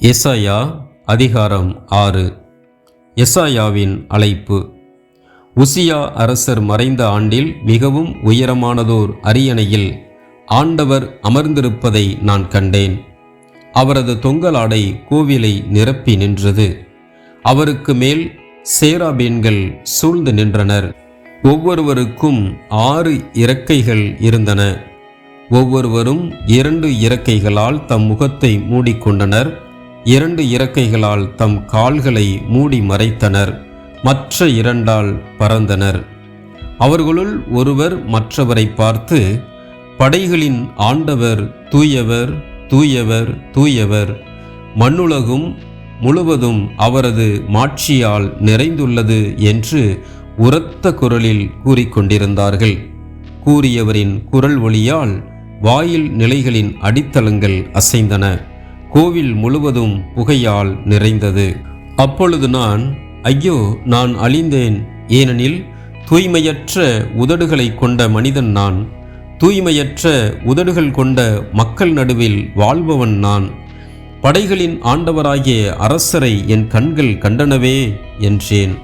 எசாயா அதிகாரம் ஆறு. எசாயாவின் அழைப்பு. உசியா அரசர் மறைந்த ஆண்டில் மிகவும் உயரமானதோர் அரியணையில் ஆண்டவர் அமர்ந்திருப்பதை நான் கண்டேன். அவரது தொங்கலாடை கோவிலை நிரப்பி நின்றது. அவருக்கு மேல் சேராபீன்கள் சூழ்ந்து நின்றனர். ஒவ்வொருவருக்கும் ஆறு இறக்கைகள் இருந்தன. ஒவ்வொருவரும் இரண்டு இறக்கைகளால் தம் முகத்தை மூடிக்கொண்டனர். இரண்டு இறக்கைகளால் தம் கால்களை மூடி மறைத்தனர் மற்ற இரண்டால் பறந்தனர். அவர்களுள் ஒருவர் மற்றவரை பார்த்து படைகளின் ஆண்டவர் தூயவர் தூயவர் தூயவர் மண்ணுலகும் முழுவதும் அவரது மாட்சியால் நிறைந்துள்ளது என்று உரத்த குரலில் கூறிக்கொண்டிருந்தார்கள். கூறியவரின் குரல் ஒளியால் வாயில் நிலைகளின் அடித்தளங்கள் அசைந்தன. கோவில் முழுவதும் புகையால் நிறைந்தது. அப்பொழுது நான் ஐயோ நான் அழிந்தேன். ஏனெனில் தூய்மையற்ற உதடுகளை கொண்ட மனிதன் நான். தூய்மையற்ற உதடுகள் கொண்ட மக்கள் நடுவில் வாழ்பவன் நான். படைகளின் ஆண்டவராகிய அரசரை என் கண்கள் கண்டனவே என்றேன்.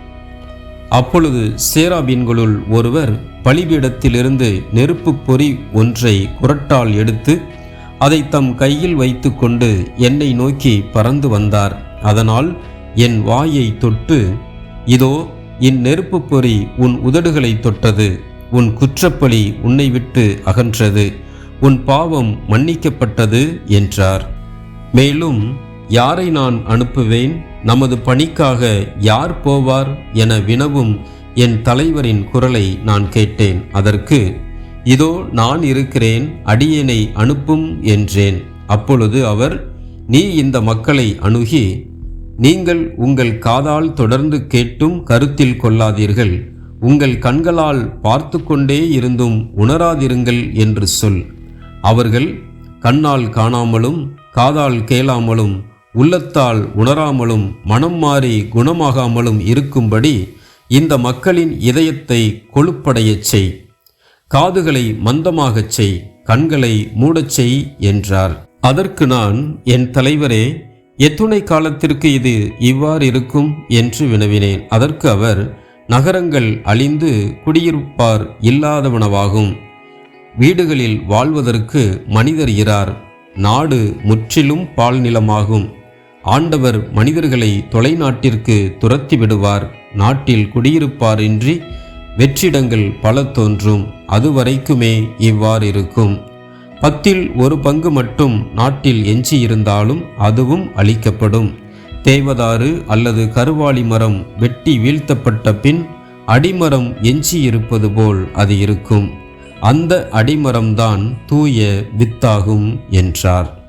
அப்பொழுது சேராபீன்களுள் ஒருவர் பலிபீடத்திலிருந்து நெருப்புப் பொறி ஒன்றை குரட்டால் எடுத்து அதை தம் கையில் வைத்துக்கொண்டு என்னை நோக்கி பறந்து வந்தார். அதனால் என் வாயை தொட்டு இதோ இந்நெருப்புப் பொறி உன் உதடுகளை தொட்டது. உன் குற்றப்பழி உன்னை விட்டு அகன்றது. உன் பாவம் மன்னிக்கப்பட்டது என்றார். மேலும் யாரை நான் அனுப்புவேன்? நமது பணிக்காக யார் போவார்? என வினவும் என் தலைவரின் குரலை நான் கேட்டேன். அதற்கு இதோ நான் இருக்கிறேன் அடியேனை அனுப்பும் என்றேன். அப்பொழுது அவர் நீ இந்த மக்களை அணுகி நீங்கள் உங்கள் காதால் தொடர்ந்து கேட்டும் கருத்தில் கொள்ளாதீர்கள். உங்கள் கண்களால் பார்த்து கொண்டே இருந்தும் உணராதிருங்கள் என்று சொல் அவர்கள் கண்ணால் காணாமலும் காதால் கேளாமலும் உள்ளத்தால் உணராமலும் மனம் மாறி குணமாகாமலும் இருக்கும்படி இந்த மக்களின் இதயத்தை கொழுப்படையச் செய். காதுகளை மந்தமாகச் செய் கண்களை மூடச் செய் என்றார். அதற்கு நான் என் தலைவரே எத்துணை காலத்திற்கு இது இவ்வாறு இருக்கும்? என்று வினவினேன். அதற்கு அவர் நகரங்கள் அழிந்து குடியிருப்பார் இல்லாதவனவாகும். வீடுகளில் வாழ்வதற்கு மனிதர் இரார். நாடு முற்றிலும் பால் நிலமாகும். ஆண்டவர் மனிதர்களை தொலைநாட்டிற்கு துரத்தி விடுவார் நாட்டில் குடியிருப்பாரின்றி வெற்றிடங்கள் பல தோன்றும் அதுவரைக்குமே இவ்வாறு இருக்கும். பத்தில் ஒரு பங்கு மட்டும் நாட்டில் எஞ்சியிருந்தாலும் அதுவும் அளிக்கப்படும் தேவதாறு அல்லது கருவாளி மரம் வெட்டி வீழ்த்தப்பட்ட பின் அடிமரம் எஞ்சியிருப்பது போல் அது இருக்கும். அந்த அடிமரம்தான் தூய வித்தாகும் என்றார்.